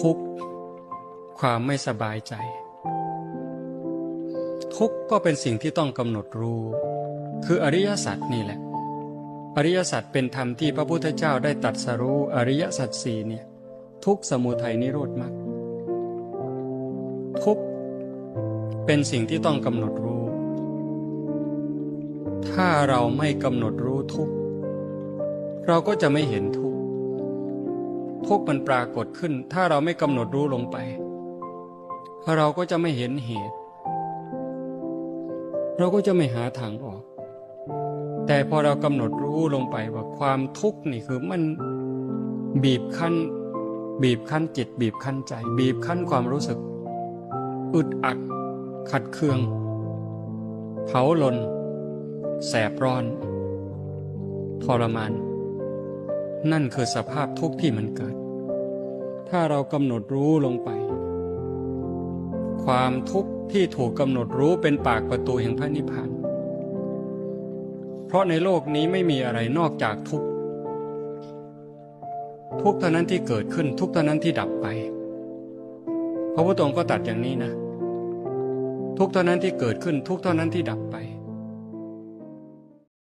ทุกความไม่สบายใจ ทุกก็เป็นสิ่งที่ต้องกำหนดรู้ คืออริยสัจนี่แหละ อริยสัจเป็นธรรมที่พระพุทธเจ้าได้ตัดสรู้อริยสัจสี่เนี่ยทุกสมุทัยนิโรธมรรคทุกเป็นสิ่งที่ต้องกำหนดรู้ ถ้าเราไม่กำหนดรู้ทุกเราก็จะไม่เห็นทุก ทุกข์มันปรากฏขึ้น ถ้าเราไม่กำหนดรู้ลงไป เราก็จะไม่เห็นเหตุ เราก็จะไม่หาทางออก แต่พอเรากำหนดรู้ลงไปว่าความทุกข์นี่คือมันบีบคั้น บีบคั้นจิต บีบคั้นใจ บีบคั้นความรู้สึก อึดอัด ขัดเคือง เผาลน แสบร้อน ทรมาน นั่นคือสภาพทุกข์ที่มันเกิด ถ้าเรากำหนดรู้ลงไป ความทุกข์ที่ถูกกำหนดรู้เป็นปากประตูแห่งพระนิพพาน เพราะในโลกนี้ไม่มีอะไรนอกจากทุกข์ ทุกข์เท่านั้นที่เกิดขึ้นทุกข์เท่านั้นที่ดับไป พระพุทธองค์ก็ตัดอย่างนี้นะ ทุกข์เท่านั้นที่เกิดขึ้นทุกข์เท่านั้นที่ดับไป